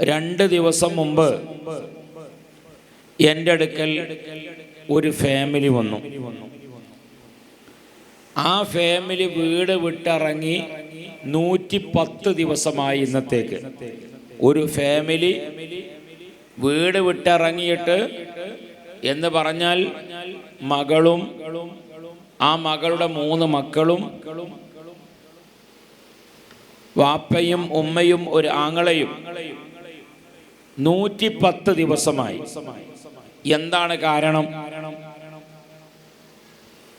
രണ്ട് ദിവസം മുമ്പ് എന്റെ അടുക്കൽ ഒരു ഫാമിലി വന്നു. ആ ഫാമിലി വീട് വിട്ടിറങ്ങി നൂറ്റി പത്ത് ദിവസമായി ഇന്നത്തേക്ക്. ഒരു ഫാമിലി വീട് വിട്ടിറങ്ങിയിട്ട് എന്ന് പറഞ്ഞാൽ മകളും ആ മകളുടെ മൂന്ന് മക്കളും വാപ്പയും ഉമ്മയും ഒരു ആങ്ങളയും നൂറ്റി പത്ത് ദിവസമായി. എന്താണ് കാരണം?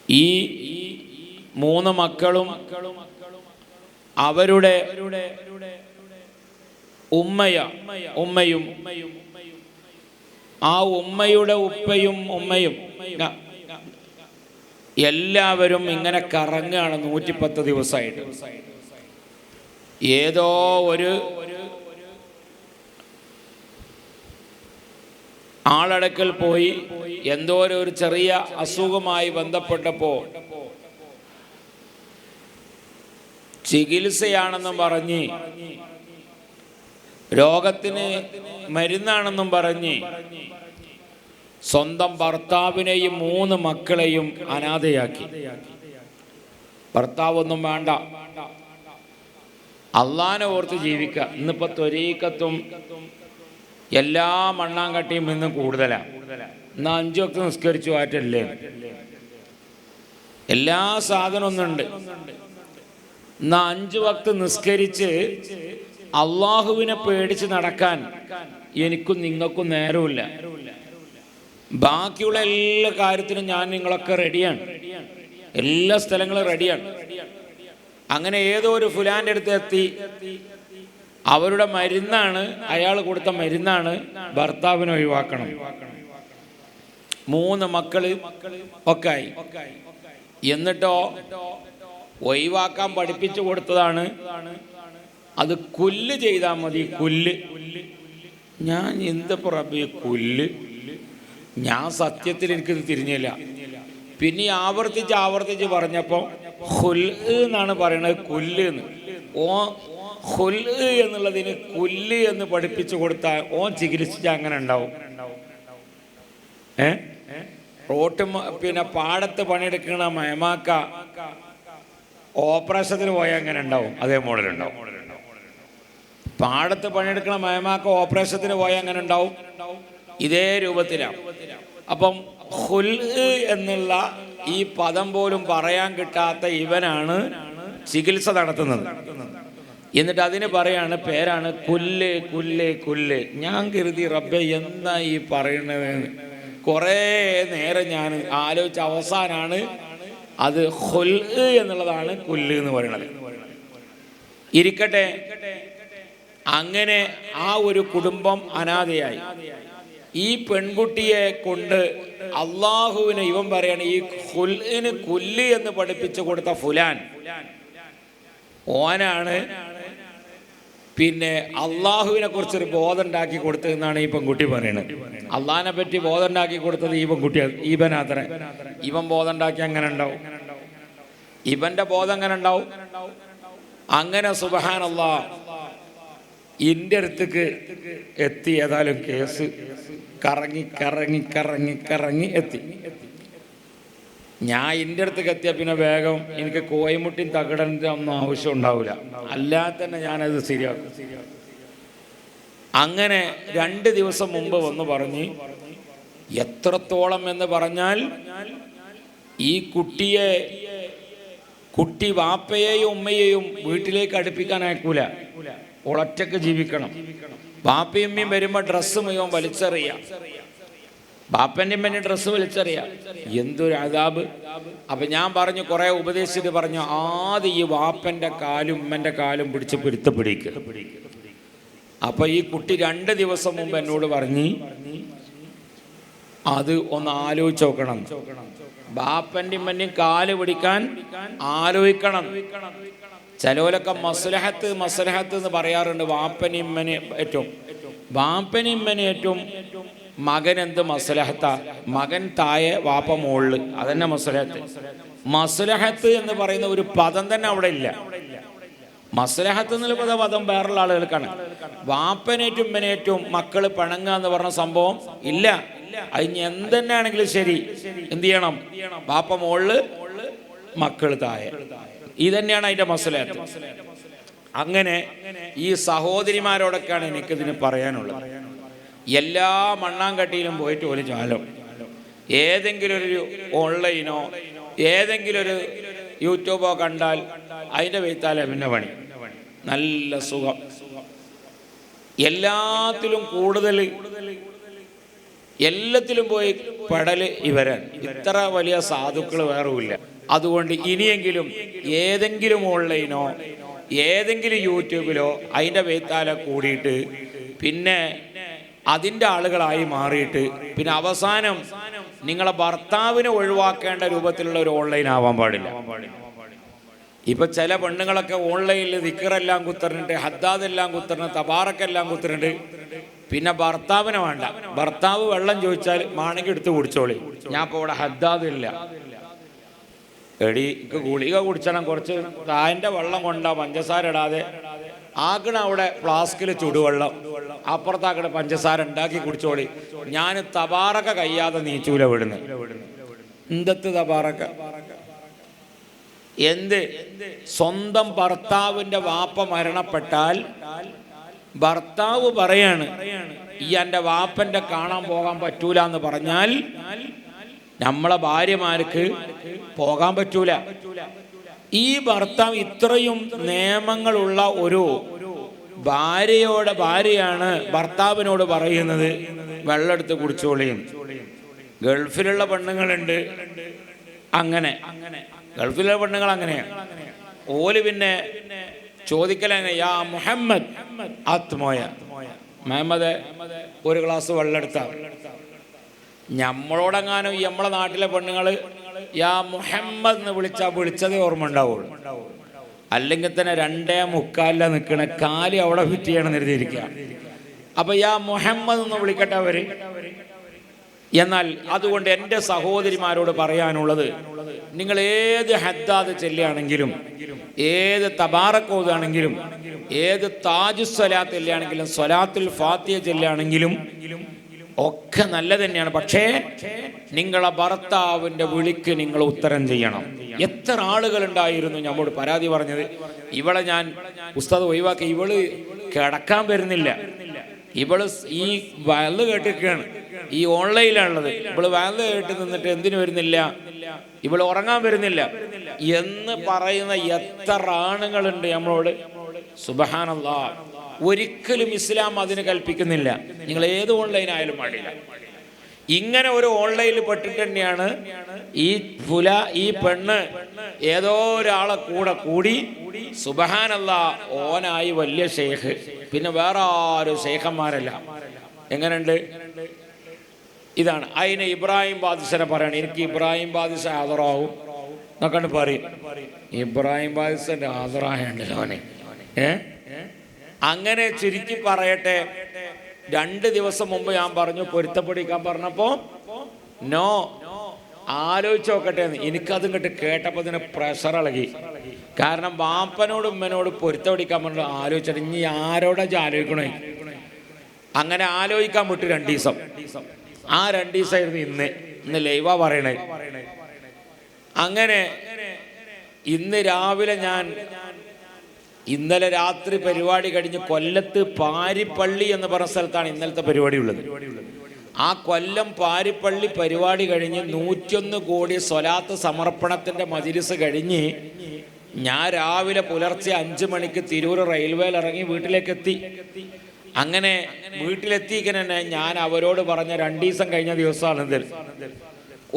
ഈ മൂന്ന് മക്കളും അവരുടെ ഉമ്മയ ഉമ്മയും ആ ഉമ്മയുടെ ഉപ്പയും ഉമ്മയും എല്ലാവരും ഇങ്ങനെ കറങ്ങുകയാണ് നൂറ്റിപ്പത്ത് ദിവസമായിട്ട്. ഏതോ ഒരു ആളടക്കൽ പോയി എന്തോ ഒരു- ചെറിയ അസുഖമായി ബന്ധപ്പെട്ടപ്പോ ചികിത്സയാണെന്നും പറഞ്ഞ് രോഗത്തിന് മരുന്നാണെന്നും പറഞ്ഞ് സ്വന്തം ഭർത്താവിനെയും മൂന്ന് മക്കളെയും അനാഥയാക്കി. ഭർത്താവൊന്നും വേണ്ട. അള്ളാനെ ഓർത്ത് ജീവിക്കുക ഇന്നിപ്പോ ത്വരീക്കത്തും എല്ലാ മണ്ണാങ്കട്ടിയും ഇന്ന് കൂടുതലാണ് ഇന്ന് അഞ്ചു വക്ത് നിസ്കരിച്ചു ആറ്റല്ലേ? എല്ലാ സാധനവും ഒന്നുണ്ട് ഇന്ന് അഞ്ചു വക്ത് നിസ്കരിച്ച് അള്ളാഹുവിനെ പേടിച്ച് നടക്കാൻ എനിക്കും നിങ്ങൾക്കും നേരമില്ല ബാക്കിയുള്ള എല്ലാ കാര്യത്തിനും ഞാൻ നിങ്ങളൊക്കെ റെഡിയാണ്. എല്ലാ സ്ഥലങ്ങളും റെഡിയാണ്. അങ്ങനെ ഏതോ ഒരു ഫുലാന്റെ അടുത്ത് എത്തി. അവരുടെ മരുന്നാണ് അയാൾ കൊടുത്ത മരുന്നാണ് ഭർത്താവിനെ ഒഴിവാക്കണം. മൂന്ന് മക്കൾ ഒക്കെ ആയി എന്നിട്ടോ ഒഴിവാക്കാൻ പഠിപ്പിച്ചു കൊടുത്തതാണ്. അത് കുല്ല് ചെയ്താൽ മതി കുല്ല്. ഞാൻ എന്ത് റബ്ബി കുല്ല്? ഞാൻ സത്യത്തിൽ എനിക്കിത് തിരിഞ്ഞില്ല. പിന്നെ ആവർത്തിച്ച് ആവർത്തിച്ച് പറഞ്ഞപ്പോൾ എന്നാണ് പറയണത് കുല്ല് എന്ന്. ഓ ഹുൽ എന്നുള്ളതിന് കുല്ല് എന്ന് പഠിപ്പിച്ചു കൊടുത്താൽ ഓൻ ചികിത്സിച്ച അങ്ങനെ ഉണ്ടാവും. റോട്ട് പിന്നെ പാടത്ത് പണിയെടുക്കണ മയമാക്ക ഓപ്പറേഷത്തിന് പോയാൽ അങ്ങനെ ഉണ്ടാവും. അതേ മോഡലുണ്ടാവും പാടത്ത് പണിയെടുക്കണ മയമാക്ക ഓപ്പറേഷത്തിന് പോയാൽ അങ്ങനെ ഉണ്ടാവും. ഇതേ രൂപത്തിലാണ് അപ്പം ഹുൽ എന്നുള്ള ഈ പദം പോലും പറയാൻ കിട്ടാത്ത ഇവനാണ് ചികിത്സ നടത്തുന്നത്. എന്നിട്ട് അതിന് പറയാണ് പേരാണ് കുല്ല് കുല്ല് കുല്ല്. ഞാൻ കരുതി റബ്ബെ എന്താ ഈ പറയണത് കുറേ നേരം ഞാൻ ആലോചിച്ച അവസാനാണ് അത് ഹൊൽ എന്നുള്ളതാണ് കുല്ല് എന്ന് പറയുന്നത് ഇരിക്കട്ടെ. അങ്ങനെ ആ ഒരു കുടുംബം അനാഥയായി. ഈ പെൺകുട്ടിയെ കൊണ്ട് അള്ളാഹുവിന് ഇവൻ പറയാണ് ഈ കുല്ലിന് കുല്ല് എന്ന് പഠിപ്പിച്ചു കൊടുത്ത ഫുലാൻ. ഓനാണ് പിന്നെ അള്ളാഹുവിനെ കുറിച്ചൊരു ബോധം ഉണ്ടാക്കി കൊടുത്തതെന്നാണ് ഈ പെൺകുട്ടി പറയുന്നത് അള്ളാഹിനെ പറ്റി ബോധം ഉണ്ടാക്കി കൊടുത്തത് ഈ പെൺകുട്ടി ഈബനാഥനെ ഇവൻ ബോധം ഉണ്ടാക്കി അങ്ങനെ ഉണ്ടാവും. ഇവന്റെ ബോധം അങ്ങനെ ഉണ്ടാവും. അങ്ങനെ സുബഹാൻ ഇന്റെ അടുത്തേക്ക് എത്തി ഏതായാലും കേസ്. കറങ്ങി കറങ്ങി കറങ്ങി കറങ്ങി എത്തി. ഞാൻ എന്റെ അടുത്തേക്ക് എത്തിയാൽ പിന്നെ വേഗം എനിക്ക് കോയമുട്ടിയും തകടന്റെ ഒന്നും ആവശ്യം ഉണ്ടാവില്ല അല്ലാതെ തന്നെ ഞാനത് ശരിയാക്കും. അങ്ങനെ രണ്ട് ദിവസം മുമ്പ് വന്ന് പറഞ്ഞ് എത്രത്തോളം എന്ന് പറഞ്ഞാൽ ഈ കുട്ടിയെ കുട്ടി വാപ്പയെയും ഉമ്മയെയും വീട്ടിലേക്ക് അടുപ്പിക്കാൻ അയക്കൂല. ഒളറ്റക്ക് ജീവിക്കണം. വാപ്പയും ഉമ്മയും വരുമ്പോൾ ഡ്രസ്സും വലിച്ചെറിയാം. ബാപ്പന്റെ ഉമ്മന്റെ ഡ്രസ്സ് വലിച്ചെറിയാം. എന്തൊരു അതാബ് അപ്പൊ ഞാൻ പറഞ്ഞു കുറെ ഉപദേശിച്ചിട്ട് പറഞ്ഞു ആദ്യം ഈ വാപ്പന്റെ കാലും ഉമ്മന്റെ കാലും പിടിച്ച് പിടുത്തപ്പിടിക്കുക അപ്പൊ ഈ കുട്ടി രണ്ട് ദിവസം മുമ്പ് എന്നോട് പറഞ്ഞു അത് ഒന്ന് ആലോചിച്ച് നോക്കണം. ബാപ്പന്റെ ഉമ്മന്റെയും കാൽ പിടിക്കാൻ ആലോചിക്കണം. ചിലവരൊക്കെ മസ്ലഹത്ത് മസ്ലഹത്ത് എന്ന് പറയാറുണ്ട് വാപ്പനിമ്മനെ ഏറ്റവും. വാപ്പനിമ്മനെ ഏറ്റവും മകൻ എന്ത് മസലഹത്ത? മകൻ തായ വാപ്പ മുകളിൽ അതന്നെ മസലഹത്ത്. മസലഹത്ത് എന്ന് പറയുന്ന ഒരു പദം തന്നെ അവിടെ ഇല്ല. മസലഹത്ത് എന്നുള്ള പദം വേറുള്ള ആളുകൾക്കാണ്. വാപ്പനേറ്റും ഉമ്മനേറ്റും മക്കൾ പിണങ്ങുക എന്ന് പറഞ്ഞ സംഭവം ഇല്ല. അത് ഇനി എന്തെന്നാണെങ്കിലും ശരി. എന്ത് ചെയ്യണം? വാപ്പ മോൾ മക്കൾ താഴെ ഇതന്നെയാണ് അതിന്റെ മസലഹത്ത്. അങ്ങനെ ഈ സഹോദരിമാരോടൊക്കെയാണ് എനിക്കിതിന് പറയാനുള്ളത്. എല്ലാ മണ്ണാങ്കട്ടിയിലും പോയിട്ട് ഒരു ജാലം ഏതെങ്കിലും ഒരു ഓൺലൈനോ ഏതെങ്കിലും ഒരു യൂട്യൂബോ കണ്ടാൽ അതിന്റെ വെയ്ത്താലെ പിന്നെ പണി. നല്ല സുഖം. എല്ലാത്തിലും കൂടുതൽ എല്ലാത്തിലും പോയി പെടൽ ഇവരാണ് ഇത്ര വലിയ സാധുക്കൾ വേറുമില്ല അതുകൊണ്ട് ഇനിയെങ്കിലും ഏതെങ്കിലും ഓൺലൈനോ ഏതെങ്കിലും യൂട്യൂബിലോ അതിന്റെ വെയ്ത്താലെ കൂടിയിട്ട് പിന്നെ അതിന്റെ ആളുകളായി മാറിയിട്ട് പിന്നെ അവസാനം നിങ്ങളെ ഭർത്താവിനെ ഒഴിവാക്കേണ്ട രൂപത്തിലുള്ള ഒരു ഓൺലൈൻ ആവാൻ പാടില്ല. ഇപ്പൊ ചില പെണ്ണുങ്ങളൊക്കെ ഓൺലൈനിൽ ദിക്കറെല്ലാം കുത്തറിഞ്ഞിട്ട് ഹദ്ദാദെല്ലാം കുത്തറിഞ്ഞ് തബാറക്കെല്ലാം കുത്തറിഞ്ഞിട്ട് പിന്നെ ഭർത്താവിനെ വേണ്ട. ഭർത്താവ് വെള്ളം ചോദിച്ചാൽ മാണെങ്കിൽ എടുത്ത് കുടിച്ചോളി. ഞാൻ ഇപ്പോൾ ഇവിടെ ഹദ്ദാദ് ഇല്ല. എടി ഗുളിക കുടിച്ചണം കുറച്ച് താന്റെ വെള്ളം കൊണ്ടാ പഞ്ചസാര ഇടാതെ. ആകണ അവിടെ ഫ്ലാസ്കിൽ ചുടുവെള്ളം. അപ്പുറത്താക്കണ പഞ്ചസാര ഉണ്ടാക്കി കുടിച്ചോളി. ഞാൻ തബാറക്ക കയ്യാതെ നീച്ചൂല വിടുന്നു എന്തത്ത് തബാറക്ക എന്ത്? സ്വന്തം ഭർത്താവിന്റെ വാപ്പ മരണപ്പെട്ടാൽ ഭർത്താവ് പറയാണ് ഈ എന്റെ വാപ്പന്റെ കാണാൻ പോകാൻ പറ്റൂല എന്ന് പറഞ്ഞാൽ നമ്മളെ ഭാര്യമാർക്ക് പോകാൻ പറ്റൂല. ഈ ഭർത്താവ് ഇത്രയും നിയമങ്ങളുള്ള ഒരു ഭാര്യയോട് ഭാര്യയാണ് ഭർത്താവിനോട് പറയുന്നത് വെള്ളമെടുത്ത് കുടിച്ചോളിയും. ഗൾഫിലുള്ള പെണ്ണുങ്ങളുണ്ട്. അങ്ങനെ. ഗൾഫിലുള്ള പെണ്ണുങ്ങൾ അങ്ങനെയാണ് ഓൽ പിന്നെ ചോദിക്കലെങ്ങനെ യാ മുഹമ്മദ് ആത്മോയ? മുഹമ്മദ് ഒരു ഗ്ലാസ് വെള്ളം എടുത്ത ഞമ്മളോടെങ്ങാനും നമ്മളെ നാട്ടിലെ പെണ്ണുങ്ങൾ യാ മുഹമ്മദ് എന്ന് വിളിച്ചാൽ വിളിച്ചതേ ഓർമ്മ ഉണ്ടാവുള്ളൂ. അല്ലെങ്കിൽ തന്നെ രണ്ടേ മുക്കാലില നിൽക്കണ. കാലി അവിടെ ഫിറ്റ് ചെയ്യണം എഴുതിയിരിക്കുക അപ്പൊ യാ മുഹമ്മദ് എന്ന് വിളിക്കട്ടെ അവർ? എന്നാൽ അതുകൊണ്ട് എന്റെ സഹോദരിമാരോട് പറയാനുള്ളത് നിങ്ങൾ ഏത് ഹദ്ദാദ് ചെല്ലുകയാണെങ്കിലും ഏത് തബാറക്കോതാണെങ്കിലും ഏത് താജു സ്വലാത്ത് ചെല്ലുകയാണെങ്കിലും സ്വലാത്തിൽ ഫാത്തിയ ചെല്ലുകയാണെങ്കിലും ഒക്കെ നല്ല തന്നെയാണ്. പക്ഷേ നിങ്ങളെ ഭർത്താവിന്റെ വിളിക്ക് നിങ്ങൾ ഉത്തരം ചെയ്യണം. എത്ര ആളുകൾ ഉണ്ടായിരുന്നു നമ്മോട് പരാതി പറഞ്ഞത്? ഇവളെ ഞാൻ പുസ്തകം ഒഴിവാക്കി. ഇവൾ കിടക്കാൻ വരുന്നില്ല. ഇവൾ ഈ വയൽ കേട്ടിരിക്കുകയാണ്. ഈ ഓൺലൈനിലാണുള്ളത്. ഇവൾ വയൽ കേട്ട് നിന്നിട്ട് എന്തിനു വരുന്നില്ല? ഇവൾ ഉറങ്ങാൻ വരുന്നില്ല. എന്ന് പറയുന്ന എത്ര ആണുങ്ങളുണ്ട് നമ്മളോട് സുബഹാനല്ല. ഒരിക്കലും ഇസ്ലാം അതിന് കൽപ്പിക്കുന്നില്ല. നിങ്ങൾ ഏത് ഓൺലൈൻ ആയാലും പാടില്ല. ഇങ്ങനെ ഒരു ഓൺലൈനിൽ പെട്ടിട്ട് തന്നെയാണ് ഈ പുല ഈ പെണ്ണ് ഏതോ ഒരാളെ കൂടെ കൂടി സുബഹാനല്ല ഓനായി വലിയ ഷെയ്ഖ് പിന്നെ വേറെ ആരും ഷെയ്ഖന്മാരല്ല എങ്ങനെയുണ്ട്? ഇതാണ്. അതിന് ഇബ്രാഹിം ബാദിസനെ പറയണം. എനിക്ക് ഇബ്രാഹിം ബാദിസ ആദറാവും എന്നൊക്കെ പറയും. ഇബ്രാഹിം ബാദിസന്റെ ആദറായുണ്ട് അവനെ. ഏ? അങ്ങനെ ചുരുക്കി പറയട്ടെ. രണ്ട് ദിവസം മുമ്പ് ഞാൻ പറഞ്ഞു പൊരുത്തപ്പെടിക്കാൻ പറഞ്ഞപ്പോ നോ ആലോചിച്ച് നോക്കട്ടെ. എനിക്കത് കേട്ടപ്പോ കേട്ടപ്പോൾ ഇതിന് പ്രഷർ ഇളകി. കാരണം വാപ്പനോടും ഉമ്മനോട് പൊരുത്തപ്പെടിക്കാൻ പറഞ്ഞു ആലോചിച്ചിട്ട് ഇനി ആരോടാ ആലോചിക്കണേ? അങ്ങനെ ആലോചിക്കാൻ വിട്ടു രണ്ട് ദിവസം. ആ രണ്ട് ദിവസമായിരുന്നു ഇന്ന്. ഇന്ന് ലൈവാ പറയണേ. അങ്ങനെ ഇന്ന് രാവിലെ ഞാൻ ഇന്നലെ രാത്രി പരിപാടി കഴിഞ്ഞ് കൊല്ലത്ത് പാരിപ്പള്ളി എന്ന് പറഞ്ഞ സ്ഥലത്താണ് ഇന്നലത്തെ പരിപാടി ഉള്ളത്. ആ കൊല്ലം പാരിപ്പള്ളി പരിപാടി കഴിഞ്ഞ് നൂറ്റൊന്ന് കോടി സ്വലാത്ത് സമർപ്പണത്തിന്റെ മജിലിസ് കഴിഞ്ഞ് ഞാൻ രാവിലെ പുലർച്ചെ അഞ്ചു മണിക്ക് തിരൂർ റെയിൽവേയിൽ ഇറങ്ങി വീട്ടിലേക്ക് എത്തി. അങ്ങനെ വീട്ടിലെത്തിക്കന തന്നെ ഞാൻ അവരോട് പറഞ്ഞ രണ്ടു ദിവസം കഴിഞ്ഞ ദിവസമാണിത്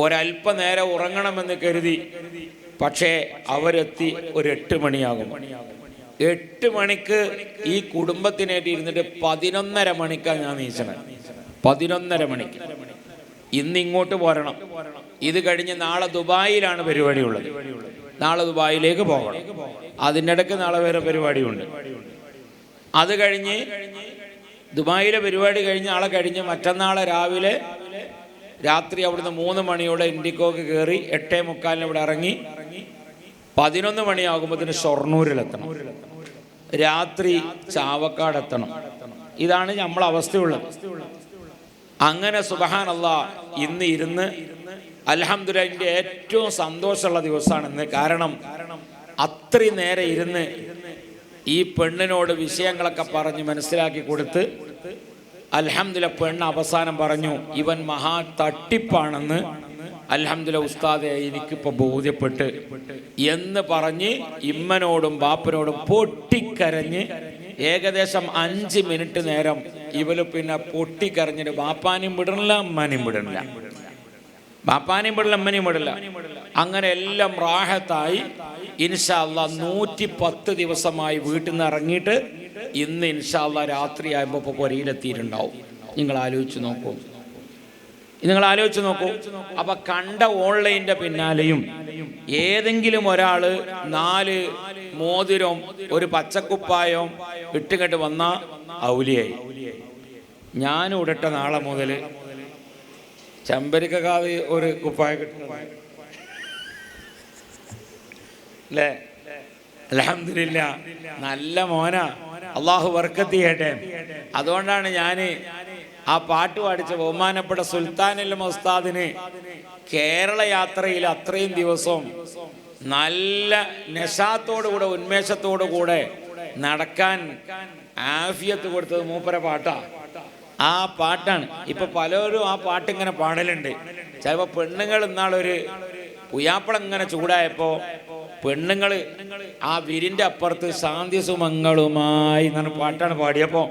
ഒരല്പനേരം ഉറങ്ങണമെന്ന് കരുതി. പക്ഷേ അവരെത്തി ഒരു എട്ട് മണിയാകും. എട്ട് മണിക്ക് ഈ കുടുംബത്തിനായിട്ട് ഇരുന്നിട്ട് പതിനൊന്നര മണിക്കാണ് ഞാൻ നീച്ചണത് പതിനൊന്നര മണിക്ക്. ഇന്ന് ഇങ്ങോട്ട് പോരണം. ഇത് കഴിഞ്ഞ് നാളെ ദുബായിലാണ് പരിപാടി ഉള്ളത് നാളെ ദുബായിലേക്ക് പോകണം. അതിന്റെ നാളെ വേറെ പരിപാടിയുണ്ട്. അത് കഴിഞ്ഞ് ദുബായിലെ പരിപാടി കഴിഞ്ഞ് നാളെ കഴിഞ്ഞ് മറ്റന്നാളെ രാവിലെ രാത്രി അവിടുന്ന് മൂന്ന് മണിയോടെ ഇൻഡിക്കോക്ക് കയറി എട്ടേ മുക്കാലിന് ഇവിടെ ഇറങ്ങി പതിനൊന്ന് മണിയാകുമ്പോഴത്തേന് ഷൊർണൂരിലെത്തണം. രാത്രി ചാവക്കാടെത്തണം. ഇതാണ് നമ്മൾ അവസ്ഥയുള്ളത്. അങ്ങനെ സുബഹാനല്ല ഇന്ന് ഇരുന്ന് അലഹമ്മദില്ല എന്റെ ഏറ്റവും സന്തോഷമുള്ള ദിവസമാണ് ഇന്ന്. കാരണം അത്രയും നേരെ ഇരുന്ന് ഈ പെണ്ണിനോട് വിഷയങ്ങളൊക്കെ പറഞ്ഞ് മനസ്സിലാക്കി കൊടുത്ത് അലഹമുല്ല പെണ്ണ് അവസാനം പറഞ്ഞു ഇവൻ മഹാ തട്ടിപ്പാണെന്ന് അൽഹംദുല ഉസ്താദെ എനിക്കിപ്പോൾ ബോധ്യപ്പെട്ട് എന്ന് പറഞ്ഞ് ഇമ്മനോടും ബാപ്പനോടും പൊട്ടിക്കരഞ്ഞ് ഏകദേശം അഞ്ച് മിനിറ്റ് നേരം ഇവൽ പിന്നെ പൊട്ടിക്കരഞ്ഞിട്ട് ബാപ്പാനും വിടണില്ല അമ്മാനും വിടണില്ല. ബാപ്പാനും വിടില്ല അമ്മനെയും വിടില്ല അങ്ങനെ എല്ലാം റാഹത്തായി ഇൻഷാല്ല നൂറ്റി പത്ത് ദിവസമായി വീട്ടിൽ നിന്ന് ഇറങ്ങിയിട്ട് ഇന്ന് ഇൻഷാല്ല രാത്രി ആയപ്പോ പൊരയിലെത്തിയിട്ടുണ്ടാവും. നിങ്ങൾ ആലോചിച്ച് നോക്കൂ. നിങ്ങൾ ആലോചിച്ച് നോക്കൂ. അപ്പൊ കണ്ട ഓൺലൈന്റെ പിന്നാലെയും ഏതെങ്കിലും ഒരാൾ നാല് മോതിരം ഒരു പച്ചക്കുപ്പായം ഇട്ടുകെട്ട് വന്ന ഔലിയായി. ഞാൻ ഉടട്ട നാളെ മുതൽ ചെമ്പരിക്കാതെ ഒരു കുപ്പായ അല്ലേ? അലഹമില്ല നല്ല മോന. അള്ളാഹു ചെയ്യട്ടെ. അതുകൊണ്ടാണ് ഞാൻ ആ പാട്ട് പാടിച്ച ബഹുമാനപ്പെട്ട സുൽത്താനിൽ മുസ്താദിന് കേരള യാത്രയിൽ അത്രയും ദിവസം നല്ല നശാത്തോടുകൂടെ ഉന്മേഷത്തോടു കൂടെ നടക്കാൻ ആഫിയത്ത് കൊടുത്തത് മൂപ്പര പാട്ടാ. ആ പാട്ടാണ്. ഇപ്പൊ പലരും ആ പാട്ട് ഇങ്ങനെ പാടലുണ്ട്. ചിലപ്പോ പെണ്ണുങ്ങൾ ഇന്നാളൊരു പുയാപ്പളം ഇങ്ങനെ ചൂടായപ്പോ പെണ്ണുങ്ങൾ ആ വിരിന്റെ അപ്പുറത്ത് ശാന്തി സുമങ്ങളുമായി എന്നാണ് പാട്ടാണ് പാടിയപ്പോ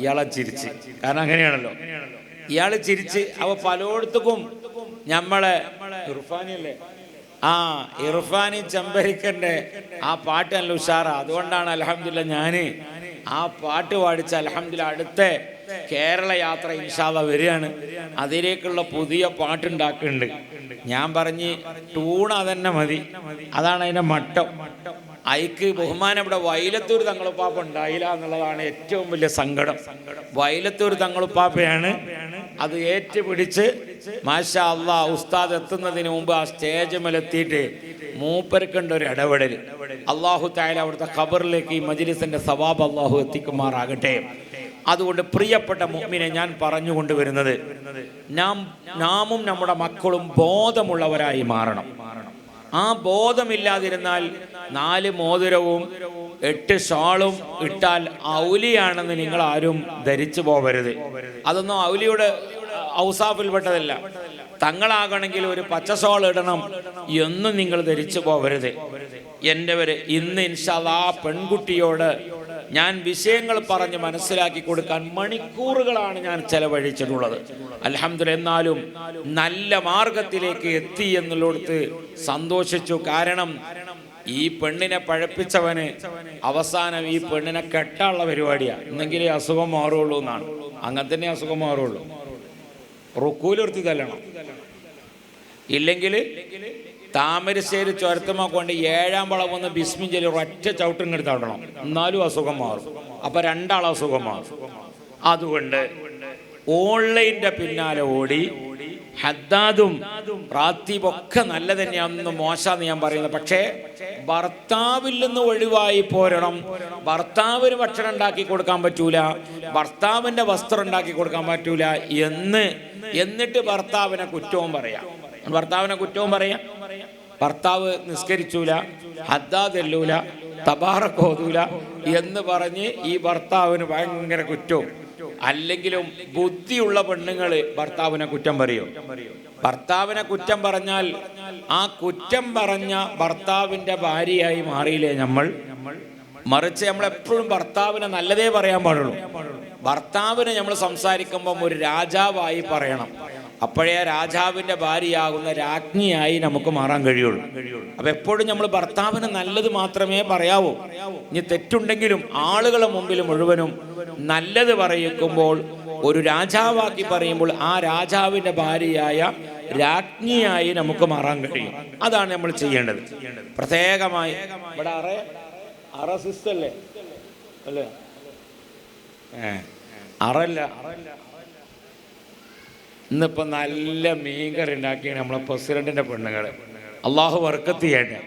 ഇയാളെ ചിരിച്ച്. കാരണം അങ്ങനെയാണല്ലോ. ഇയാൾ ചിരിച്ച് അവ പലയിടത്തും ഞമ്മളെ ഇർഫാനിയല്ലേ? ആ ഇർഫാനി ചെമ്പരിക്കന്റെ ആ പാട്ട് നല്ല ഉഷാറ. അതുകൊണ്ടാണ് അലഹമില്ല ഞാൻ ആ പാട്ട് പാടിച്ച അലഹമില്ല അടുത്ത കേരള യാത്ര ഇൻഷാല്ല വരികയാണ്. അതിലേക്കുള്ള പുതിയ പാട്ടുണ്ടാക്കുന്നുണ്ട്. ഞാൻ പറഞ്ഞ് ടൂൺ അതന്നെ മതി. അതാണ് അതിന്റെ മട്ടം. അയക്ക് ബഹുമാനം ഇവിടെ വൈലത്തൂർ തങ്ങളുപ്പാപ്പ ഉണ്ടായില്ല എന്നുള്ളതാണ് ഏറ്റവും വലിയ സങ്കടം. വൈലത്തൂർ തങ്ങളുപ്പാപ്പയാണ് അത് ഏറ്റുപിടിച്ച് മാഷാ അള്ളാ ഉസ്താദ് എത്തുന്നതിന് മുമ്പ് ആ സ്റ്റേജ് മേലെത്തിയിട്ട് മൂപ്പർക്കുണ്ട് ഒരു ഇടപെടൽ അള്ളാഹു തായാലും അവിടുത്തെ ഖബറിലേക്ക് ഈ മജിലിസിന്റെ സവാബ് അള്ളാഹു എത്തിക്കുമാറാകട്ടെ. അതുകൊണ്ട് പ്രിയപ്പെട്ട മുമ്മിനെ ഞാൻ പറഞ്ഞു കൊണ്ടുവരുന്നത് നാം നാമും നമ്മുടെ മക്കളും ബോധമുള്ളവരായി മാറണം. ആ ബോധമില്ലാതിരുന്നാൽ നാല് മോതിരവും എട്ട് ഷാളും ഇട്ടാൽ ഔലിയാണെന്ന് നിങ്ങൾ ആരും ധരിച്ചു പോവരുത്. അതൊന്നും ഔലിയുടെ ഔസാഫിൽപ്പെട്ടതല്ല. തങ്ങളാകണമെങ്കിൽ ഒരു പച്ച ഷോൾ ഇടണം എന്നും നിങ്ങൾ ധരിച്ചു പോവരുത്. എന്റെ വരെ ഇന്ന് ഇൻഷാല്ല ആ പെൺകുട്ടിയോട് ഞാൻ വിഷയങ്ങൾ പറഞ്ഞ് മനസ്സിലാക്കി കൊടുക്കാൻ മണിക്കൂറുകളാണ് ഞാൻ ചെലവഴിച്ചിട്ടുള്ളത്. അലഹമ്മദ് എന്നാലും നല്ല മാർഗത്തിലേക്ക് എത്തി എന്നുള്ളിടത്ത് സന്തോഷിച്ചു. കാരണം ഈ പെണ്ണിനെ പഴപ്പിച്ചവന് അവസാനം ഈ പെണ്ണിനെ കെട്ടാനുള്ള പരിപാടിയാണ് എന്നെങ്കിലേ അസുഖം മാറുള്ളൂ എന്നാണ്. അങ്ങനെ തന്നെ അസുഖം മാറുള്ളൂ. റുക്കൂലിർത്തി തല്ലണം. ഇല്ലെങ്കിൽ താമരശ്ശേരി ചുരത്തുമ കൊണ്ട് ഏഴാം വളം വന്ന് ബിസ്മിൻ ചെല്ലി ഒറ്റ ചവിട്ടും എടുത്ത് തടണം എന്നാലും അസുഖം മാറും. അപ്പൊ രണ്ടാൾ അസുഖം മാറും. അതുകൊണ്ട് ഓൺലൈന്റെ പിന്നാലെ ഓടി ഹദ്ദാദും റാത്തീബും ഒക്കെ നല്ല തന്നെയാണെന്ന് മോശമെന്ന് ഞാൻ പറയുന്നത്. പക്ഷേ ഭർത്താവിൽ നിന്ന് ഒഴിവായി പോരണം. ഭർത്താവിന് ഭക്ഷണം ഉണ്ടാക്കി കൊടുക്കാൻ പറ്റൂല. ഭർത്താവിന്റെ വസ്ത്രം ഉണ്ടാക്കി കൊടുക്കാൻ പറ്റൂല എന്ന് എന്നിട്ട് ഭർത്താവിനെ കുറ്റവും പറയാം. ഭർത്താവിനെ കുറ്റവും പറയാം. ഭർത്താവ് നിസ്കരിച്ചൂല ഹദ്ദാദല്ലൂല കോതൂല എന്ന് പറഞ്ഞ് ഈ ഭർത്താവിന് ഭയങ്കര കുറ്റവും. അല്ലെങ്കിലും ബുദ്ധിയുള്ള പെണ്ണുങ്ങൾ ഭർത്താവിനെ കുറ്റം പറയും. ഭർത്താവിനെ കുറ്റം പറഞ്ഞാൽ ആ കുറ്റം പറഞ്ഞ ഭർത്താവിന്റെ ഭാര്യയായി മാറിയില്ലേ നമ്മൾ? മറിച്ച് നമ്മൾ എപ്പോഴും ഭർത്താവിനെ നല്ലതേ പറയാൻ പാടുള്ളൂ. ഭർത്താവിനെ നമ്മൾ സംസാരിക്കുമ്പം ഒരു രാജാവായി പറയണം. അപ്പോഴേ രാജാവിന്റെ ഭാര്യയാകുന്ന രാജ്ഞിയായി നമുക്ക് മാറാൻ കഴിയുള്ളൂ. അപ്പൊ എപ്പോഴും നമ്മൾ ഭർത്താവിന് നല്ലത് മാത്രമേ പറയാവൂ. ഇനി തെറ്റുണ്ടെങ്കിലും ആളുകളെ മുമ്പിൽ മുഴുവനും നല്ലത് പറയിക്കുമ്പോൾ ഒരു രാജാവാക്കി പറയുമ്പോൾ ആ രാജാവിന്റെ ഭാര്യയായ രാജ്ഞിയായി നമുക്ക് മാറാൻ കഴിയും. അതാണ് നമ്മൾ ചെയ്യേണ്ടത്. പ്രത്യേകമായി ഇവിടെ അറ അറ സിസ്റ്റല്ലേ? അല്ലേ? ഏ അറല്ല. ഇന്നിപ്പോ നല്ല മീൻകറി ഉണ്ടാക്കിയാണ് നമ്മളെ പ്രസിഡന്റിന്റെ പെണ്ണുങ്ങൾ അള്ളാഹു വർക്കത്ത് ചെയ്യട്ടെ.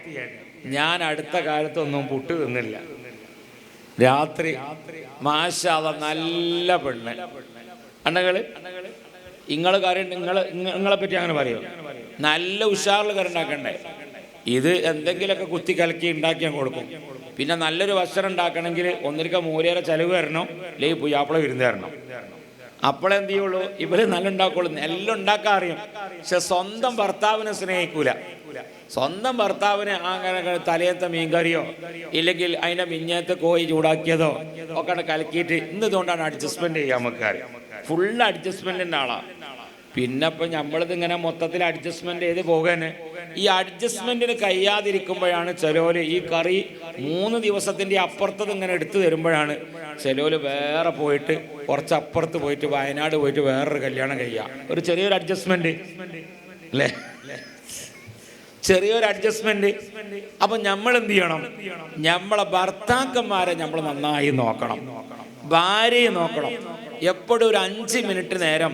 ഞാൻ അടുത്ത കാലത്തൊന്നും പുട്ട് തിന്നില്ല. രാത്രി മാഷാത നല്ല പെണ്ണ്. അണ്ണകൾ ഇങ്ങൾ കാര്യം നിങ്ങൾ നിങ്ങളെ പറ്റി അങ്ങനെ പറയോ? നല്ല ഉഷാറിൽ കറി ഉണ്ടാക്കണ്ടേ? ഇത് എന്തെങ്കിലുമൊക്കെ കുത്തി കലക്കി ഉണ്ടാക്കിയാൽ കൊടുക്കും. പിന്നെ നല്ലൊരു വസ്ത്രം ഉണ്ടാക്കണമെങ്കിൽ ഒന്നിരിക്ക മൂലയുടെ ചെലവ് തരണം അല്ലെങ്കിൽ പുയ്യാപ്പിള വിരുന്ന് തരണം. അപ്പോഴെന്ത് ചെയ്യുള്ളൂ ഇവർ നല്ല ഉണ്ടാക്കുള്ളൂ എല്ലാം ഉണ്ടാക്കാൻ അറിയും. പക്ഷെ സ്വന്തം ഭർത്താവിനെ സ്നേഹിക്കൂല. സ്വന്തം ഭർത്താവിനെ അങ്ങനെ തലേത്തെ മീൻകറിയോ ഇല്ലെങ്കിൽ അതിന്റെ മിഞ്ഞത്തെ കോഴി ചൂടാക്കിയതോ ഒക്കെ കലക്കിയിട്ട് ഇന്നതുകൊണ്ടാണ് അഡ്ജസ്റ്റ്മെന്റ് ചെയ്യാൻ ഫുൾ അഡ്ജസ്റ്റ്മെന്റിന്റെ ആളാ. പിന്നെ ഇപ്പൊ നമ്മളിത് ഇങ്ങനെ മൊത്തത്തിൽ അഡ്ജസ്റ്റ്മെന്റ് ചെയ്ത് പോകാന്. ഈ അഡ്ജസ്റ്റ്മെന്റിന് കഴിയാതിരിക്കുമ്പോഴാണ് ചിലോൽ ഈ കറി മൂന്ന് ദിവസത്തിന്റെ അപ്പുറത്തത് ഇങ്ങനെ എടുത്തു തരുമ്പോഴാണ് ചിലോൽ വേറെ പോയിട്ട് കുറച്ച് അപ്പുറത്ത് പോയിട്ട് വയനാട് പോയിട്ട് വേറൊരു കല്യാണം കഴിയുക ഒരു ചെറിയൊരു അഡ്ജസ്റ്റ്മെന്റ് അല്ലേ? ചെറിയൊരു അഡ്ജസ്റ്റ്മെന്റ് അപ്പൊ നമ്മൾ എന്ത് ചെയ്യണം? നമ്മളെ ഭർത്താക്കന്മാരെ നമ്മൾ നന്നായി നോക്കണം. ഭാര്യയെ നോക്കണം. എപ്പോഴും ഒരു അഞ്ച് മിനിറ്റ് നേരം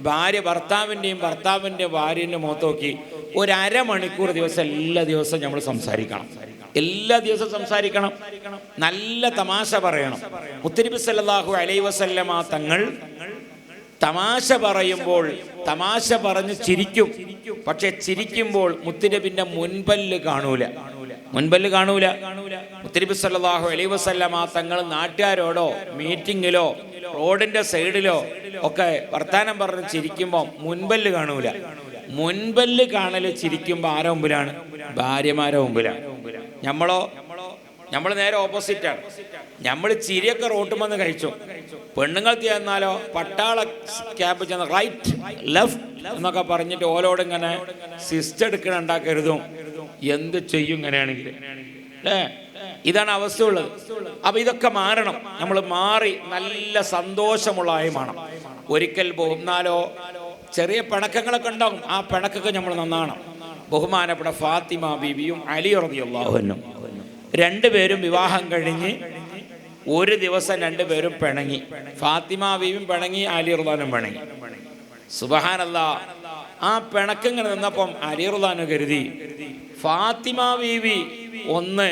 ഭാര്യ ഭർത്താവിന്റെയും ഭർത്താവിന്റെ ഭാര്യന്റെ മുഖത്ത് നോക്കി ഒരു അരമണിക്കൂർ ദിവസം എല്ലാ ദിവസവും നമ്മൾ സംസാരിക്കണം. എല്ലാ ദിവസവും സംസാരിക്കണം. നല്ല തമാശ പറയണം. മുത്തരിബി സല്ലല്ലാഹു അലൈ വസല്ലമ തങ്ങൾ തമാശ പറയുമ്പോൾ തമാശ പറഞ്ഞ് ചിരിക്കും. പക്ഷെ ചിരിക്കുമ്പോൾ മുത്തരബിന്റെ മുൻപല്ല് കാണൂല. മുൻപല്ല് കാണൂല. മുത്തരിബി സല്ലല്ലാഹു അലൈഹി വസല്ലമ തങ്ങൾ നാട്ടുകാരോടോ മീറ്റിങ്ങിലോ റോഡിന്റെ സൈഡിലോ ഒക്കെ വർത്താനം പറഞ്ഞ് ചിരിക്കുമ്പോൾ മുൻപല്ല് കാണൂല. മുൻപല്ല് കാണൽ ചിരിക്കുമ്പോൾ ആരോ മുമ്പിലാണ്? ഭാര്യമാരോ മുമ്പിലാണ്. നമ്മളോ നമ്മൾ നേരെ ഓപ്പോസിറ്റാണ്. നമ്മൾ ചിരിയൊക്കെ റോട്ടും വന്ന് കഴിച്ചു. പെണ്ണുങ്ങൾ ചെന്നാലോ പട്ടാള ക്യാബ് ചെന്ന് റൈറ്റ് ലെഫ്റ്റ് എന്നൊക്കെ പറഞ്ഞിട്ട് ഓലോട് ഇങ്ങനെ സിസ്റ്റ് എടുക്കണ ഉണ്ടാക്കരുതും. എന്ത് ചെയ്യും ഇങ്ങനെയാണെങ്കിൽ അല്ലേ ഇതാണ് അവസ്ഥ ഉള്ളത് അപ്പൊ ഇതൊക്കെ മാറണം. നമ്മൾ മാറി നല്ല സന്തോഷമുള്ള മാറണം. ഒരിക്കൽ പോകുന്നാലോ ചെറിയ പിണക്കങ്ങളൊക്കെ ഉണ്ടാകും. ആ പിണക്കൊക്കെ നമ്മൾ നന്നാണം ബഹുമാനപ്പെട്ട ഫാത്തിമ ബീബിയും അലി റളിയല്ലാഹുവിനും രണ്ടുപേരും വിവാഹം കഴിഞ്ഞ് ഒരു ദിവസം രണ്ടുപേരും പിണങ്ങി. ഫാത്തിമ ബീബിയും പിണങ്ങി അലി ഉറുദാനും പിണങ്ങി. സുബഹാനല്ല. ആ പിണക്കങ്ങനെ നിന്നപ്പം അലി ഉറുദാനും കരുതി ഫാത്തിമ ബീവി ഒന്ന്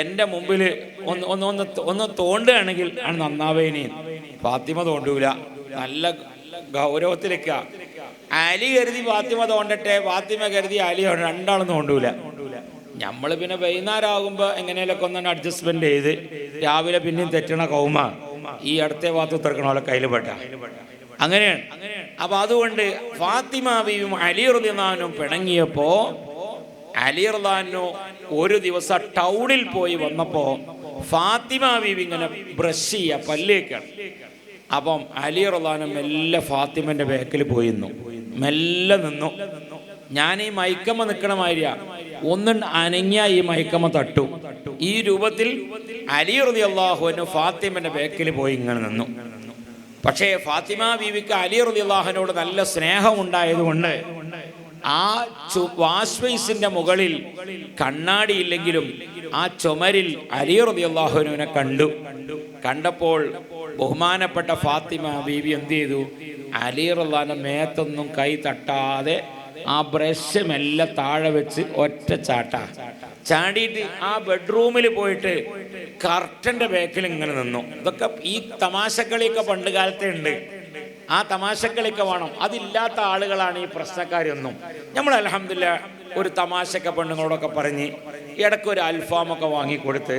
എന്റെ മുമ്പിൽ ഒന്ന് ഒന്ന് ഒന്ന് ഒന്ന് തോണ്ടുകയാണെങ്കിൽ ആണ് നന്നാവേനി ഫാത്തിമ തോണ്ടൂല. നല്ല ഗൗരവത്തിലേക്ക. അലി കരുതി ഫാത്തിമ തോണ്ടട്ടെ. ഫാത്തിമ കരുതി അലി രണ്ടാളും തോണ്ടൂല. നമ്മൾ പിന്നെ വൈകുന്നേരം ആകുമ്പോൾ എങ്ങനെയൊക്കെ ഒന്നും അഡ്ജസ്റ്റ്മെന്റ് ചെയ്ത് രാവിലെ പിന്നെയും തെറ്റണ കൗമ. ഈ അടുത്ത ഭാഗത്ത് തീർക്കണ പോലെ കയ്യിൽ പെട്ട. അങ്ങനെയാണ് അപ്പൊ അതുകൊണ്ട് ഫാത്തിമ ബീവിയും അലി റുദിനാനും പിണങ്ങിയപ്പോ അലി റുദാനു ഒരു ദിവസം ടൗണിൽ പോയി വന്നപ്പോ ഫാത്തിമ ബീവി ഇങ്ങനെ ബ്രഷ് ചെയ്യുക പല്ലേക്കാണ് അപ്പം അലി റുദാനും മെല്ലെ ഫാത്തിമന്റെ ബാക്കിൽ പോയി നിന്നു. മെല്ലെ നിന്നു. ഞാൻ ഈ മയക്കമ്മ നിൽക്കണ മാതിരിയാ. ഒന്നും അനങ്ങിയ ഈ മയക്കമ്മ തട്ടു. ഈ രൂപത്തിൽ അലി റതി അള്ളാഹുവിന് ഫാത്തിമന്റെ ബാക്കിൽ പോയി ഇങ്ങനെ നിന്നു. പക്ഷേ ഫാത്തിമ ബീവിക്ക് അലി റതി അള്ളാഹുവിനോട് നല്ല സ്നേഹം ഉണ്ടായതുകൊണ്ട് ആ വാഷ് മുകളിൽ കണ്ണാടി ഇല്ലെങ്കിലും ആ ചുമരിൽ അലി റതി കണ്ടു. കണ്ടപ്പോൾ ബഹുമാനപ്പെട്ട ഫാത്തിമ ബീവി എന്ത് ചെയ്തു? അലി റല്ലാന്റെ മേത്തൊന്നും കൈ തട്ടാതെ ആ ബ്രഷ് മെല്ലെ താഴെ വെച്ച് ഒറ്റ ചാട്ട. ചാടിയിട്ട് ആ ബെഡ്റൂമിൽ പോയിട്ട് കർട്ടന്റെ ബാക്കിൽ ഇങ്ങനെ നിന്നു. ഇതൊക്കെ ഈ തമാശക്കളിയൊക്കെ പണ്ട് കാലത്തേ ഉണ്ട്. ആ തമാശക്കളിയൊക്കെ വേണം. അതില്ലാത്ത ആളുകളാണ് ഈ പ്രശ്നക്കാരൊന്നും. നമ്മൾ അലഹമില്ല ഒരു തമാശക്ക പെണ്ണുങ്ങളോടൊക്കെ പറഞ്ഞ് ഇടയ്ക്കൊരു അൽഫാമൊക്കെ വാങ്ങിക്കൊടുത്ത്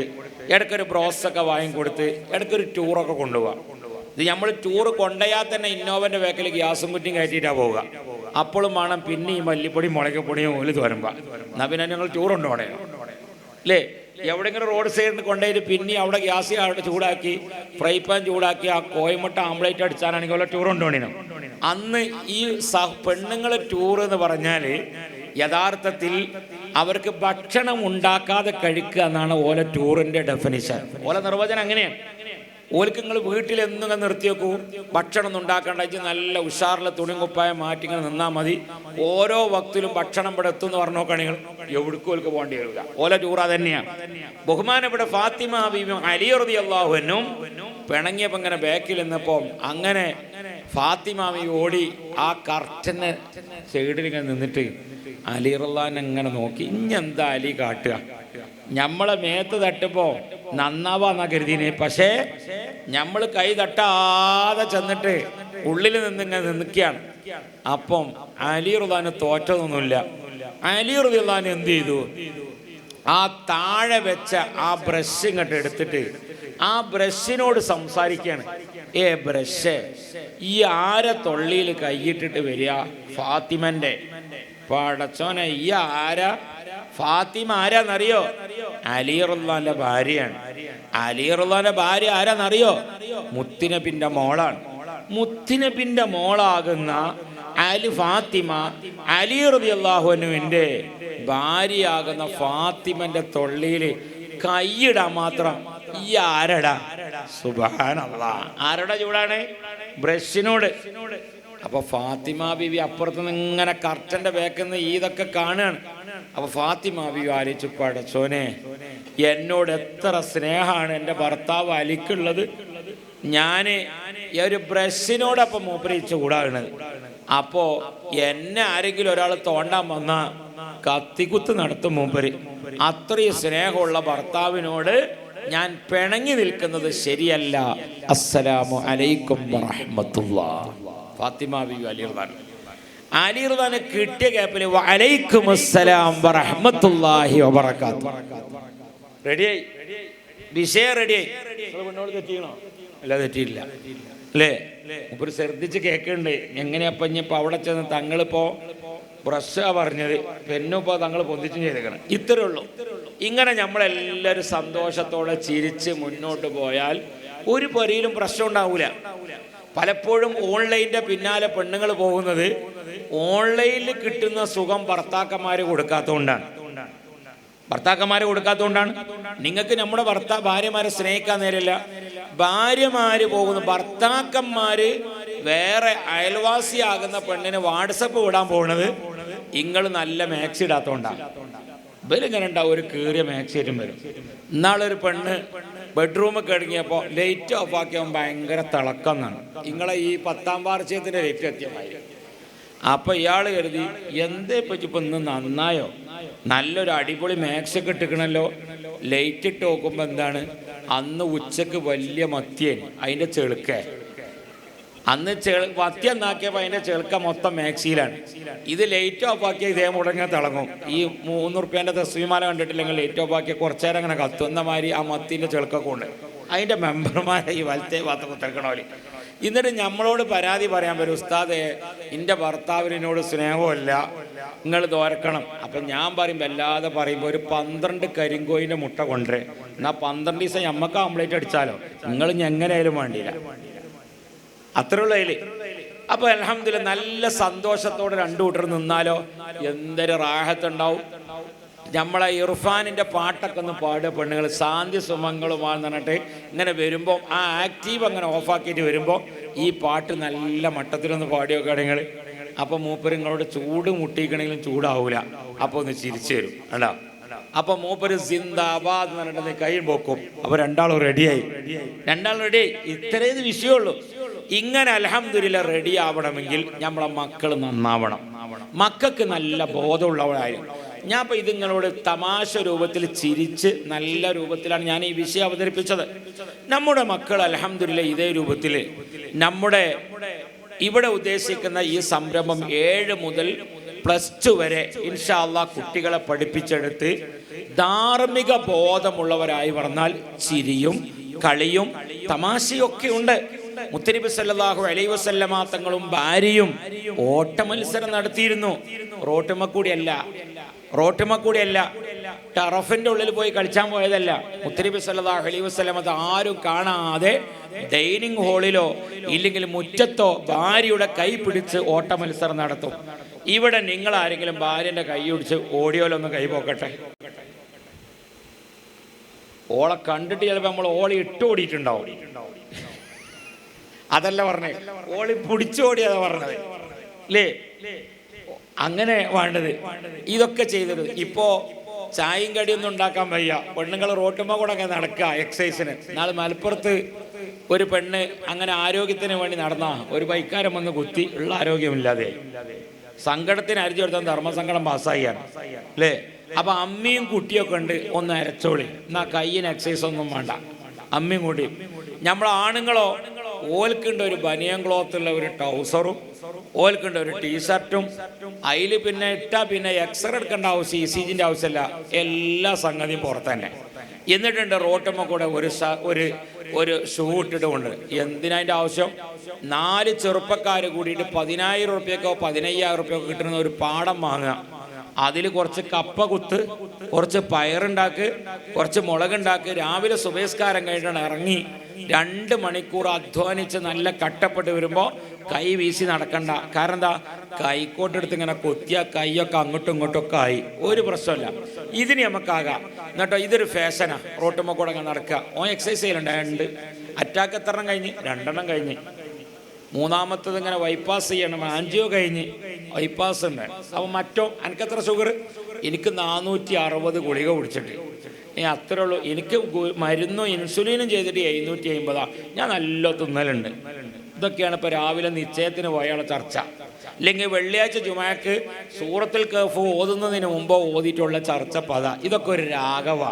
ഇടയ്ക്കൊരു ബ്രോസൊക്കെ വാങ്ങിക്കൊടുത്ത് ഇടയ്ക്കൊരു ടൂറൊക്കെ കൊണ്ടുപോകാം ഇത് നമ്മൾ ടൂർ കൊണ്ടുപോയാൽ തന്നെ ഇന്നോവന്റെ ബാക്കിൽ ഗ്യാസും കുറ്റിയും കയറ്റിയിട്ടാണ് പോവുക. അപ്പോഴും വേണം പിന്നെ ഈ മല്ലിപ്പൊടി മുളകപ്പൊടിയും ഓൽ വരുമ്പോൾ എന്നാൽ പിന്നെ ഞങ്ങൾ ടൂർ കൊണ്ടുപോകണേ അല്ലേ എവിടെങ്കിലും റോഡ് സൈഡിൽ കൊണ്ടുപോയിട്ട് പിന്നെ അവിടെ ഗ്യാസ് അവിടെ ചൂടാക്കി ഫ്രൈ പാൻ ചൂടാക്കി ആ കോയമുട്ട ആംബ്ലേറ്റ് അടിച്ചാണെങ്കിൽ വല്ല ടൂർ കൊണ്ടുപോണിനും അന്ന് ഈ പെണ്ണുങ്ങളെ ടൂർ എന്ന് പറഞ്ഞാൽ യഥാർത്ഥത്തിൽ അവർക്ക് ഭക്ഷണം ഉണ്ടാക്കാതെ കഴിക്കുക എന്നാണ് ഓല ടൂറിന്റെ ഡെഫിനിഷൻ ഓല നിർവചനം അങ്ങനെയാണ്. ഓൽക്ക് നിങ്ങൾ വീട്ടിൽ എന്തെങ്കിലും നിർത്തിയേക്കൂ ഭക്ഷണം ഒന്നും ഉണ്ടാക്കേണ്ട. വെച്ച് നല്ല ഉഷാറിലെ തുണിയും മാറ്റി ഇങ്ങനെ നിന്നാൽ മതി. ഓരോ വക്തിലും ഭക്ഷണം ഇവിടെ എത്തും എന്ന് പറഞ്ഞു നോക്കുകയാണെങ്കിൽ എവിടേക്കും ഓൽക്ക് പോകേണ്ടി വരില്ല ഓല ചൂറ തന്നെയാണ് ബഹുമാനം ഇവിടെ ഫാത്തിമ ബീബിയും അലിയറുതി അള്ളാഹുവിനും പിണങ്ങിയപ്പോൾ ഇങ്ങനെ ബാക്കിൽ നിന്നപ്പോൾ അങ്ങനെ ഫാത്തിമ ഓടി ആ കർട്ടന് സൈഡിൽ ഇങ്ങനെ നിന്നിട്ട് അലി റല്ലാൻ ഇങ്ങനെ നോക്കി. എന്താ അലി കാട്ടുക? ഞമ്മളെ മേത്ത് തട്ടുമ്പോൾ നന്നാവാന്നാ കരുതിനെ. പക്ഷേ നമ്മൾ കൈ തട്ടാതെ ചെന്നിട്ട് ഉള്ളിൽ നിന്ന് ഇങ്ങനെ നിൽക്കുകയാണ്. അപ്പം അലി റുദാന് തോറ്റതൊന്നുമില്ല അലി റുദാൻ എന്ത് ചെയ്തു? ആ താഴെ വെച്ച ആ ബ്രഷ് ഇങ്ങോട്ട് എടുത്തിട്ട് ആ ബ്രഷിനോട് സംസാരിക്കുകയാണ്. ഏ ബ്രഷ് ഈ ആരെ തൊള്ളിയിൽ കൈയിട്ടിട്ട് വരിക? ഫാത്തിമന്റെ. പടച്ചോനെ ഈ ആരാ ഫാത്തിമ ആരാന്നറിയോ? അലിറുല്ലാന്റെ ഭാര്യയാണ്. അലിറുല്ലാന്റെ ഭാര്യ ആരാന്നറിയോ? മുത്തിനബിന്റെ മോളാണ്. മുത്തിനബിന്റെ മോളാകുന്ന അലി ഫാത്തിമ അലി റളിയല്ലാഹുവിന്റെ ഭാര്യയാകുന്ന ഫാത്തിമന്റെ തൊള്ളിയിൽ കൈയിടാൻ മാത്രം ഈ ആരടാ? സുബാനല്ല ആരുടെ ചൂടാണ്? ബ്രഷിനോട്. അപ്പൊ ഫാത്തിമ ബിബി അപ്പുറത്ത് നിന്ന് ഇങ്ങനെ കർട്ടന്റെ വേക്കുന്ന ഇതൊക്കെ കാണുകയാണ് അപ്പൊ ഫാത്തിമ ബിബി ആലോചിച്ചു പടച്ചോനെ എന്നോട് എത്ര സ്നേഹമാണ് എന്റെ ഭർത്താവ് അലിക്കുള്ളത്. ഈ ഒരു ബ്രഷിനോടൊപ്പം മൂപ്പരിച്ച് കൂടാണ് അപ്പോ എന്നെ ആരെങ്കിലും ഒരാൾ തോണ്ടാൻ വന്ന കത്തിക്കുത്ത് നടത്തും മൂപ്പര്. അത്രയും സ്നേഹമുള്ള ഭർത്താവിനോട് ഞാൻ പിണങ്ങി നിൽക്കുന്നത് ശരിയല്ല. അസ്സലാമു അലൈക്കും വറഹ്മത്തുള്ളാ. ഫാത്തിമ ബി അലിർദാൻ അലിർദാന് കിട്ടിയ ഗ്യാപ്പിൽ വലൈക്കും അസ്സലാം വറഹ്മത്തുള്ളാഹി വബറകാത്തു. റെഡിയായി? വിഷയം റെഡിയായി. മുന്നോട്ട് തെറ്റിയണോ അല്ല തെറ്റിയില്ല അല്ലേ? ഇപ്പൊ ശ്രദ്ധിച്ച് കേൾക്കണ്ടേ എങ്ങനെയപ്പോ ഇനിയിപ്പോ അവിടെ ചെന്ന് തങ്ങളിപ്പോ ബ്രഷാ പറഞ്ഞത്. പെന്നിപ്പോ തങ്ങൾ പൊന്തിച്ചും ചെയ്തേക്കണം. ഇത്രേ ഉള്ളൂ. ഇങ്ങനെ നമ്മളെല്ലാരും സന്തോഷത്തോടെ ചിരിച്ച് മുന്നോട്ട് പോയാൽ ഒരു പരിയിലും പ്രശ്നം ഉണ്ടാവൂല. പലപ്പോഴും ഓൺലൈന്റെ പിന്നാലെ പെണ്ണുങ്ങൾ പോകുന്നത് ഓൺലൈനിൽ കിട്ടുന്ന സുഖം ഭർത്താക്കന്മാര് കൊടുക്കാത്തതുകൊണ്ടാണ്. ഭർത്താക്കന്മാരെ കൊടുക്കാത്തതുകൊണ്ടാണ്. നിങ്ങൾക്ക് നമ്മുടെ ഭർത്താ ഭാര്യമാരെ സ്നേഹിക്കാൻ നേരില്ല ഭാര്യമാര് പോകുന്നു ഭർത്താക്കന്മാര് വേറെ അയൽവാസിയാകുന്ന പെണ്ണിന് വാട്സപ്പ് വിടാൻ പോകുന്നത് നിങ്ങൾ നല്ല മാക്സ് ഇടാത്തോണ്ടാണ് ഇവരിങ്ങനെ ഉണ്ടാവും ഒരു കീറിയ മാക്സ് വരും വരും ഇന്നാളൊരു പെണ്ണ് ബെഡ്റൂമിൽ കിടങ്ങിയപ്പോൾ ലൈറ്റ് ഓഫ് ആക്കിയപ്പോൾ ഭയങ്കര തിളക്കം എന്നാണ് നിങ്ങളെ ഈ പത്താം വാർഷികത്തിന്റെ ലൈറ്റ് കൃത്യമായി അപ്പോൾ ഇയാൾ കരുതി എന്തേ പറ്റി? ഇപ്പം ഇന്ന് നന്നായോ? നല്ലൊരു അടിപൊളി മാക്സ് ഒക്കെ ഇട്ടിക്കണല്ലോ. ലൈറ്റ് ഇട്ട് നോക്കുമ്പോൾ എന്താണ്? അന്ന് ഉച്ചയ്ക്ക് വലിയ മത്തിയേന് അതിന്റെ ചെളുക്കേ. അന്ന് ചെളു വത്തി എന്നാക്കിയപ്പോൾ അതിന്റെ ചെളുക്ക മൊത്തം മാക്സിയിലാണ്. ഇത് ലൈറ്റ് ഓഫ് ആക്കിയ ഇതേ മുടങ്ങ തിളങ്ങും. ഈ മൂന്ന് റുപ്യേന്റെ തസ്വിമാല കണ്ടിട്ടില്ലെങ്കിൽ ലൈറ്റ് ഓഫ് ആക്കിയ കുറച്ചേരം അങ്ങനെ കത്തുന്ന മാതിരി ആ മത്തിന്റെ ചെളുക്കൊക്കെ ഉണ്ട്. അതിന്റെ മെമ്പർമാരെ ഈ വലത്തെ ഭാഗത്ത് കുത്തിറക്കണോൽ എന്നിട്ട് നമ്മളോട് പരാതി പറയാൻ വരും ഉസ്താദേ എന്റെ ഭർത്താവിനോട് സ്നേഹമില്ല നിങ്ങൾ തോരക്കണം അപ്പം ഞാൻ പറയും വല്ലാതെ പറയുമ്പോൾ ഒരു പന്ത്രണ്ട് കരിങ്കോയിന്റെ മുട്ട കൊണ്ടുവരേ. എന്നാൽ പന്ത്രണ്ട് ദിവസം ഞമ്മക്ക് ആംപ്ലേറ്റ് അടിച്ചാലോ? നിങ്ങൾ എങ്ങനെയായാലും വേണ്ടിയില്ല. അത്രയുള്ള അതിൽ അപ്പൊ അലഹമില്ല നല്ല സന്തോഷത്തോടെ രണ്ടു കൂട്ടർ നിന്നാലോ? എന്തൊരു റാഹത്തുണ്ടാവും. നമ്മളെ ഇർഫാനിന്റെ പാട്ടൊക്കെ ഒന്ന് പാടുക പെണ്ണുങ്ങൾ ശാന്തി സുമങ്ങളുമാണെന്ന് പറഞ്ഞിട്ട് ഇങ്ങനെ വരുമ്പോൾ ആ ആക്റ്റീവ് അങ്ങനെ ഓഫാക്കിയിട്ട് വരുമ്പോൾ ഈ പാട്ട് നല്ല മട്ടത്തിലൊന്ന് പാടി വെക്കുകയാണെങ്കിൽ അപ്പൊ മൂപ്പര് നിങ്ങളോട് ചൂട് മുട്ടിക്കണെങ്കിലും ചൂടാവൂല. അപ്പൊ ഒന്ന് ചിരിച്ചു തരും അല്ല അപ്പൊ മൂപ്പര് സിന്ദാബാദ് എന്ന് പറഞ്ഞിട്ട് കൈ പോക്കും അപ്പൊ രണ്ടാളും റെഡിയായി രണ്ടാളും റെഡിയായി ഇത്രയും വിഷയമുള്ളൂ. ഇങ്ങനെ അലഹമില്ല റെഡി ആവണമെങ്കിൽ നമ്മളെ മക്കൾ നന്നാവണം. മക്കൾക്ക് നല്ല ബോധമുള്ളവരായിരുന്നു ഞാൻ ഇപ്പൊ ഇത് നിങ്ങളോട് തമാശ രൂപത്തിൽ ചിരിച്ച് നല്ല രൂപത്തിലാണ് ഞാൻ ഈ വിഷയം അവതരിപ്പിച്ചത്. നമ്മുടെ മക്കൾ അലഹമില്ല ഇതേ രൂപത്തിൽ നമ്മുടെ ഇവിടെ ഉദ്ദേശിക്കുന്ന ഈ സംരംഭം ഏഴ് മുതൽ പ്ലസ് ടു വരെ ഇൻഷാല്ല കുട്ടികളെ പഠിപ്പിച്ചെടുത്ത് ധാർമ്മിക ബോധമുള്ളവരായി പറഞ്ഞാൽ ചിരിയും കളിയും തമാശയൊക്കെ ഉണ്ട്. മുത്തരിബ് സല്ലാഹു അലൈ വസല്ലമ തങ്ങളും ഭാര്യയും ഓട്ട മത്സരം നടത്തിയിരുന്നു. റോട്ടുമ്മ കൂടിയല്ല റോട്ടുമ്മ കൂടിയല്ല ടറഫിന്റെ ഉള്ളിൽ പോയി കളിച്ചാൻ പോയതല്ല. മുത്തരിബ് സല്ലാഹു അലൈ വസല്ലമ അത് ആരും കാണാതെ ഡൈനിങ് ഹാളിലോ ഇല്ലെങ്കിൽ മുറ്റത്തോ ഭാര്യയുടെ കൈ പിടിച്ച് ഓട്ട മത്സരം നടത്തും. ഇവിടെ നിങ്ങൾ ആരെങ്കിലും ഭാര്യന്റെ കൈ പിടിച്ച് ഓടിയോലൊന്ന് കൈ പോക്കട്ടെ. ഓളെ കണ്ടിട്ട് ചിലപ്പോൾ നമ്മൾ ഓളി ഇട്ട് ഓടിയിട്ടുണ്ടാവും അതല്ല പറഞ്ഞേ. ഓളി പിടിച്ചോടിയതാ പറഞ്ഞത്. അല്ലേ അങ്ങനെ വേണ്ടത്. ഇതൊക്കെ ചെയ്തത്. ഇപ്പോ ചായയും കടിയൊന്നും ഉണ്ടാക്കാൻ വയ്യ. പെണ്ണുങ്ങൾ റോട്ടുമ്പോ കൂടെ ഒക്കെ നടക്കുക എക്സസൈസിന് നാളെ മലപ്പുറത്ത് ഒരു പെണ്ണ് അങ്ങനെ ആരോഗ്യത്തിന് വേണ്ടി നടന്ന. ഒരു ബൈക്കാരൻ വന്ന് കുത്തി. ഉള്ള ആരോഗ്യമില്ലാതെ സങ്കടത്തിന് അരിച്ചു കൊടുത്താൽ ധർമ്മസങ്കടം പാസ്സായിയാണ് അല്ലേ അപ്പൊ അമ്മയും കുട്ടിയൊക്കെ ഉണ്ട്. ഒന്ന് അരച്ചോളി. എന്നാ കയ്യിന് എക്സസൈസ് ഒന്നും വേണ്ട. അമ്മയും കൂടി. നമ്മൾ ആണുങ്ങളോ ഓൽക്കുണ്ട് ഒരു ബനിയൻ ക്ലോത്തുള്ള ഒരു ടൗസറും ഓൽക്കുണ്ട് ഒരു ടീഷർട്ടും. അതിൽ പിന്നെ ഇട്ടാ പിന്നെ എക്സ്റേ എടുക്കേണ്ട ആവശ്യം ഇ സി ജിന്റെ ആവശ്യമില്ല എല്ലാ സംഗതിയും പുറത്ത് തന്നെ എന്നിട്ടുണ്ട് റോട്ടമ്മ കൂടെ ഒരു ഒരു ഒരു ഷൂ ഇട്ടിട്ടുമുണ്ട്. എന്തിനാ അതിന്റെ ആവശ്യം? നാല് ചെറുപ്പക്കാർ കൂടിയിട്ട് പതിനായിരം റുപ്യക്കോ പതിനയ്യായിരം ഉറുപ്പ്യക്കോ കിട്ടുന്ന ഒരു പാടം വാങ്ങുക. അതിൽ കുറച്ച് കപ്പ കുത്ത് കുറച്ച് പയറുണ്ടാക്ക് കുറച്ച് മുളകുണ്ടാക്ക് രാവിലെ സുബേസ്കാരം കഴിഞ്ഞാണ് ഇറങ്ങി രണ്ട് മണിക്കൂർ അധ്വാനിച്ച് നല്ല കട്ടപ്പെട്ട് വരുമ്പോൾ കൈ വീശി നടക്കണ്ട. കാരണം എന്താ? കൈക്കോട്ടെടുത്ത് ഇങ്ങനെ കൊത്തിയ കൈയൊക്കെ അങ്ങോട്ടും ഇങ്ങോട്ടും ഒക്കെ ആയി. ഒരു പ്രശ്നമില്ല ഇതിന് നമുക്കാകാം. എന്നിട്ടോ ഇതൊരു ഫാഷനാ റോട്ടുമ്മ കൂടെ അങ്ങനെ നടക്കുക. ഓ എക്സസൈസ് ചെയ്യലുണ്ട്. രണ്ട്. അറ്റാക്ക് എത്ര കഴിഞ്ഞ്? രണ്ടെണ്ണം കഴിഞ്ഞ്. മൂന്നാമത്തത് ഇങ്ങനെ ബൈപ്പാസ് ചെയ്യണം. ആൻജിയോ കഴിഞ്ഞ്. ബൈപ്പാസ് ഉണ്ട്. അപ്പോൾ മറ്റോ എനിക്കെത്ര ഷുഗർ എനിക്ക് നാനൂറ്റി അറുപത് ഗുളിക കുടിച്ചിട്ട്. ഇനി അത്രേ ഉള്ളൂ. എനിക്ക് മരുന്നും ഇൻസുലിനും ചെയ്തിട്ട് എഴുന്നൂറ്റി അമ്പതാ ഞാൻ നല്ല തിന്നലുണ്ട്. ഇതൊക്കെയാണ് ഇപ്പോൾ രാവിലെ നിശ്ചയത്തിന് പോയുള്ള ചർച്ച. അല്ലെങ്കിൽ വെള്ളിയാഴ്ച ജുമാക്ക് സൂറത്തിൽ കഫ് ഓതുന്നതിന് മുമ്പ് ഓതിയിട്ടുള്ള ചർച്ച പദ ഇതൊക്കെ ഒരു രാഗവ